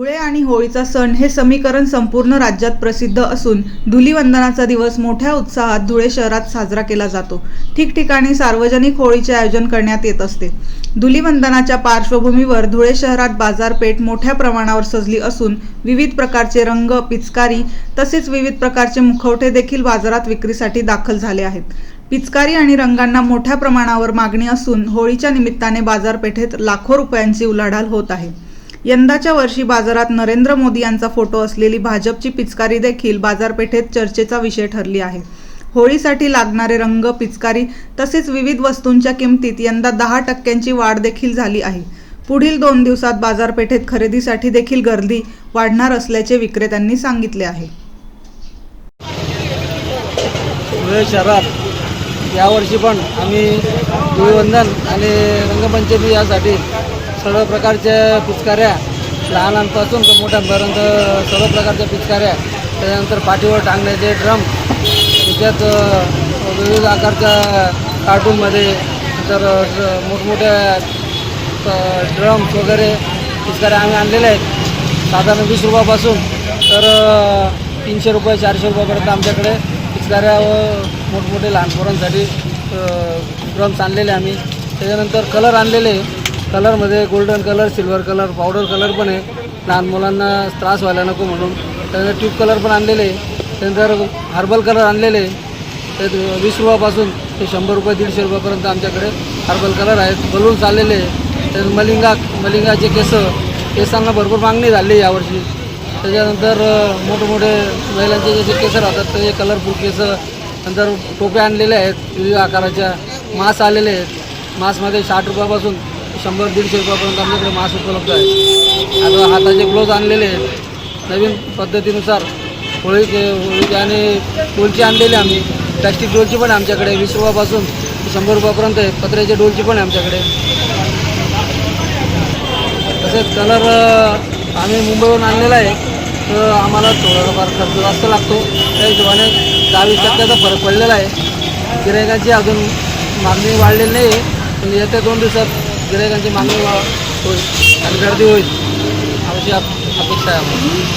धुळे आणि होळीचा सण हे समीकरण संपूर्ण राज्यात प्रसिद्ध असून धुलीवंदनाचा दिवस मोठ्या उत्साहात धुळे शहरात साजरा केला जातो. ठिकठिकाणी सार्वजनिक होळीचे आयोजन करण्यात येत असते. धुलीवंदनाच्या पार्श्वभूमीवर धुळे शहरात बाजारपेठ मोठ्या प्रमाणावर सजली असून विविध प्रकारचे रंग पिचकारी तसेच विविध प्रकारचे मुखवटे देखील बाजारात विक्रीसाठी दाखल झाले आहेत. पिचकारी आणि रंगांना मोठ्या प्रमाणावर मागणी असून होळीच्या निमित्ताने बाजारपेठेत लाखो रुपयांची उलाढाल होत आहे. यंदाच्या वर्षी बाजारात नरेंद्र मोदी यांचा फोटो असलेली भाजपची पिचकारी देखील बाजारपेठेत चर्चेचा विषय ठरली आहे. होळीसाठी लागणारे रंग पिचकारी तसेच विविध वस्तूंच्या किमतीत यंदा दहा टक्क्यांची वाढ देखील झाली आहे. पुढील दोन दिवसात बाजारपेठेत खरेदीसाठी देखील गर्दी वाढणार असल्याचे विक्रेत्यांनी सांगितले आहे. धुळे शहरात यावर्षी पण आम्ही धुळीवंदन आणि रंगपंचमी यासाठी सर्व प्रकारच्या पिचकाऱ्या लहानांपासून तर मोठ्यांपर्यंत सर्व प्रकारच्या पिचकाऱ्या त्याच्यानंतर पाठीवर टांगण्याचे ड्रम त्याच्यात विविध आकारच्या कार्टूनमध्ये तर मोठमोठ्या ड्रम्स वगैरे पिचकाऱ्या आम्ही आणलेल्या आहेत. साधारण वीस रुपयापासून तर तीनशे रुपये चारशे रुपयापर्यंत आमच्याकडे पिचकाऱ्या व मोठमोठे लहान पोरांसाठी ड्रम्स आणलेले आम्ही. त्याच्यानंतर कलर आणलेले कलरमध्ये golden colour silver colour powder colour पण आहे. लहान मुलांना त्रास व्हायला नको म्हणून. त्यानंतर ट्यूब कलर पण आणलेले त्यानंतर हर्बल कलर आणलेले ते वीस रुपयापासून ते शंभर रुपये दीडशे रुपयापर्यंत आमच्याकडे हर्बल कलर आहेत. बलून चाललेले त्यानंतर मलिंगा मलिंगाचे केस केसांना भरपूर मागणी झाली आहे यावर्षी. त्याच्यानंतर मोठमोठे महिलांचे जसे केस राहतात ते कलरफुल केसं नंतर टोप्या आणलेल्या आहेत. विविध आकाराच्या मास आलेले आहेत. मासमध्ये साठ रुपयापासून शंभर दीडशे रुपयापर्यंत आमच्याकडे मास उपलब्ध आहे. आता हाताचे ग्लोव्ज आणलेले आहेत. नवीन पद्धतीनुसार होळीचे होळीचे आणि डोलची आणलेली आम्ही. प्लॅस्टिक डोलची पण आहे आमच्याकडे. वीस रुपयापासून ते शंभर रुपयापर्यंत आहे. पत्र्याची डोलची पण आहे आमच्याकडे. तसेच कलर आम्ही मुंबईवरून आणलेला आहे. तर आम्हाला थोडाफार खर्च जास्त लागतो. त्या हिशोबाने दहा वीस टक्क्याचा फरक पडलेला आहे. गिरायकांची अजून मागणी वाढलेली नाही आहे पण येत्या दोन दिवसात गिरायकांची मागणी वा होईल आणि गर्दी होईल अशी अप- अपेक्षा आहे आम्हाला